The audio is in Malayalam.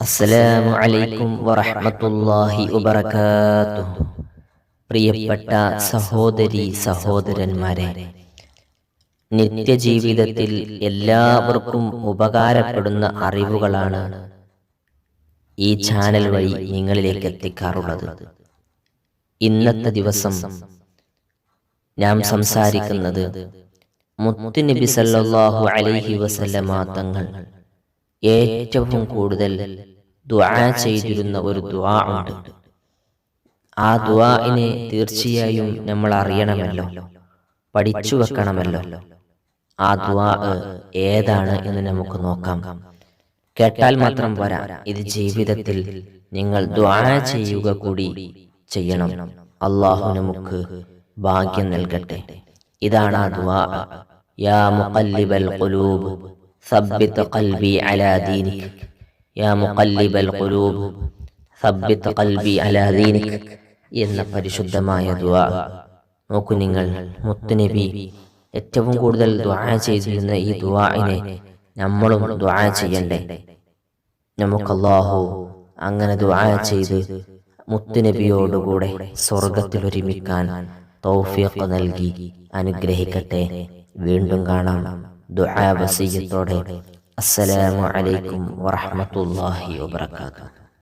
അസ്സലാമു അലൈക്കും വറഹ്മത്തുള്ളാഹി വബറകാതുഹു. പ്രിയപ്പെട്ട സഹോദരി സഹോദരന്മാരെ നിത്യജീവിതത്തിൽ എല്ലാവർക്കും ഉപകാരപ്പെടുന്ന അറിവുകളാണ് ഈ ചാനൽ വഴി നിങ്ങളിലേക്ക് എത്തിക്കാറുള്ളത്. ഇന്നത്തെ ദിവസം ഞാൻ സംസാരിക്കുന്നത് മുത്തുനബി സല്ലല്ലാഹു അലൈഹി വസല്ലമ തങ്ങൾ ഏറ്റവും കൂടുതൽ ദുആ ചെയ്തിരുന്ന ഒരു ദുആ ഉണ്ട്. ആ ദുആഇനെ തീർച്ചയായും നമ്മൾ അറിയണമല്ലോ പഠിച്ചു വെക്കണമല്ലോ. ആ ദുആ ഏതാണ് എന്ന് നമുക്ക് നോക്കാം. കേട്ടാൽ മാത്രം പോരാ ഇത് ജീവിതത്തിൽ നിങ്ങൾ ദുആ ചെയ്യുക കൂടി ചെയ്യണം. അള്ളാഹു നമുക്ക് ഭാഗ്യം നൽകട്ടെ. ഇതാണ് ആ ദുആ. യാ മുഖല്ലിബൽ ഖുലൂബ്. ثبت قلبي على دينك يا مقلب القلوب ثبت قلبي على دينك എന്ന പരിശുദ്ധമായ ദുആ നോക്കൂ നിങ്ങൾ മുത്തുനബി ഏറ്റവും കൂടുതൽ ദുആ ചെയ്തിരുന്ന ഈ ദുആഇനെ നമ്മളും ദുആ ചെയ്യണ്ടേ നമുക്ക് അല്ലാഹു അങ്ങനെ ദുആ ചെയ്ത് മുത്തുനബിയോടുകൂടെ സ്വർഗത്തിൽ ഒരുമിക്കാൻ തൗഫീഖ് നൽകി അനുഗ്രഹിക്കട്ടെ വീണ്ടും കാണാം ദുആ വസീയത്തോടെ അസ്സലാമു അലൈക്കും വറഹ്മത്തുള്ളാഹി വബറകാതുഹു